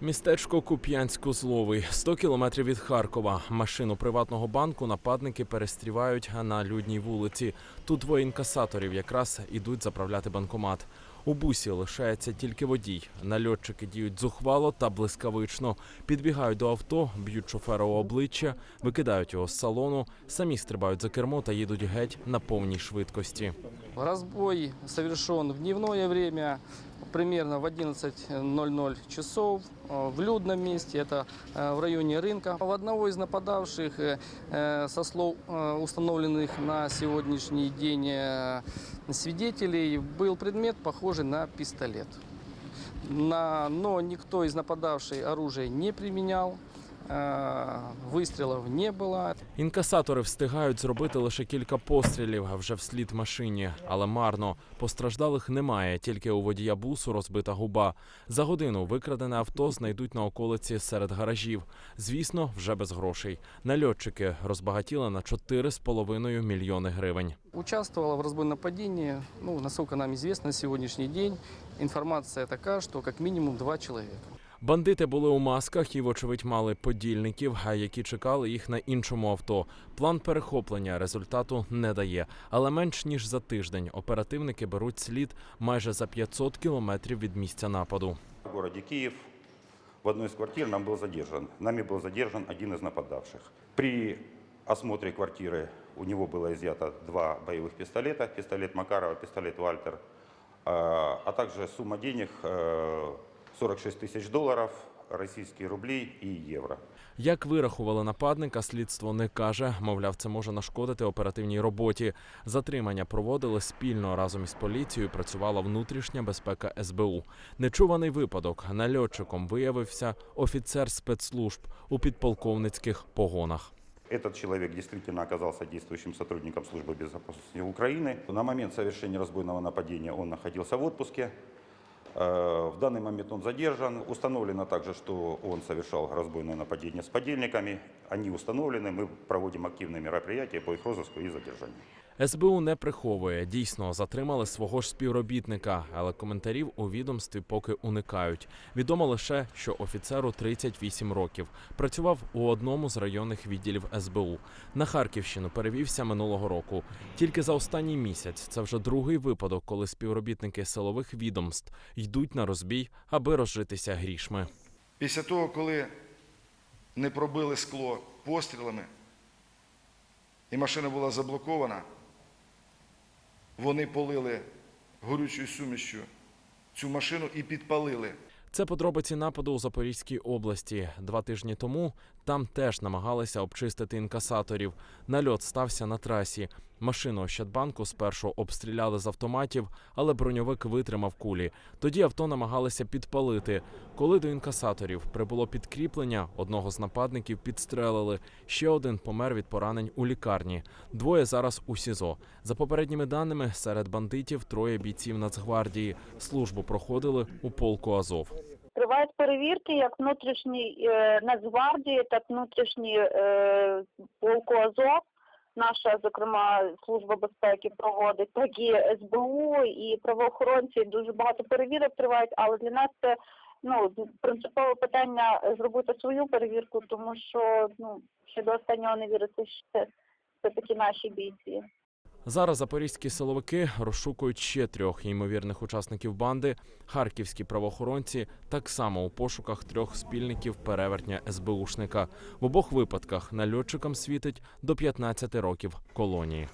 Містечко Куп'янськ-Узловий, 100 кілометрів від Харкова. Машину приватного банку нападники перестрівають на людній вулиці. Тут двоє інкасаторів якраз ідуть заправляти банкомат. У бусі лишається тільки водій. Нальотчики діють зухвало та блискавично. Підбігають до авто, б'ють шофера у обличчя, викидають його з салону, самі стрибають за кермо та їдуть геть на повній швидкості. Разбой совершен в дневное время, примерно в 11.00 часов э, в людном месте, это э, в районе рынка. У одного из нападавших, э, со слов установленных на сегодняшний день свидетелей, был предмет, похожий на пистолет. На- но никто из нападавших оружие не применял, э, выстрелов не было. Інкасатори встигають зробити лише кілька пострілів вже вслід машині, але марно. Постраждалих немає, тільки у водія бусу розбита губа. За годину викрадене авто знайдуть на околиці серед гаражів. Звісно, вже без грошей. Нальотчики розбагатіли на 4,5 мільйони гривень. Участвовала в разбойном нападении, ну, насколько нам известно, на сегодняшний день информация такая, что как минимум два человека. Бандити були у масках і, вочевидь, мали подільників, а які чекали їх на іншому авто. План перехоплення результату не дає. Але менш ніж за тиждень оперативники беруть слід майже за 500 кілометрів від місця нападу. В городе Киев в одной из квартир нам был задержан. Нами был задержан один из нападавших. При осмотре квартиры у него было изъято два боевых пистолета. Пистолет Макарова, пистолет Вальтер. а а также сумма денег э, 46 тысяч долларов, российские рубли и евро. Як вирахували нападника, слідство не каже. Мовляв, це може нашкодити оперативній роботі. Затримання проводили спільно разом із поліцією. Працювала внутрішня безпека СБУ. Нечуваний випадок. Нальотчиком виявився офіцер спецслужб у підполковницьких погонах. Этот человек действительно оказался действующим сотрудником службы безопасности Украины. На момент совершения разбойного нападения он находился в отпуске. Э, В данный момент он задержан. Установлено также, что он совершал разбойное нападение с подельниками. Они установлены. Мы проводим активные мероприятия по их розыску и задержанию. СБУ не приховує. Дійсно затримали свого ж співробітника, але коментарів у відомстві поки уникають. Відомо лише, що офіцеру 38 років. Працював у одному з районних відділів СБУ. На Харківщину перевівся минулого року. Тільки за останній місяць це вже другий випадок, коли співробітники силових відомств йдуть на розбій, аби розжитися грішми. Після того, коли не пробили скло пострілами, і машина була заблокована, вони полили горючою сумішчю цю машину і підпалили. Це подробиці нападу у Запорізькій області. Два тижні тому там теж намагалися обчистити інкасаторів. Нальот стався на трасі. Машину Ощадбанку спершу обстріляли з автоматів, але броньовик витримав кулі. Тоді авто намагалися підпалити. Коли до інкасаторів прибуло підкріплення, одного з нападників підстрелили. Ще один помер від поранень у лікарні. Двоє зараз у СІЗО. За попередніми даними, серед бандитів троє бійців Нацгвардії. Службу проходили у полку Азов. Тривають перевірки як внутрішній е, Нацгвардії, так внутрішній е, полку Азов. Наша, зокрема, служба безпеки проводить, так і СБУ і правоохоронці. Дуже багато перевірок тривають, але для нас це ну принципове питання зробити свою перевірку, тому що ну ще до останнього не віриться, що це, це такі наші бійці. Зараз запорізькі силовики розшукують ще трьох ймовірних учасників банди. Харківські правоохоронці так само у пошуках трьох спільників перевертня СБУшника. В обох випадках нальотчикам світить до 15 років колонії.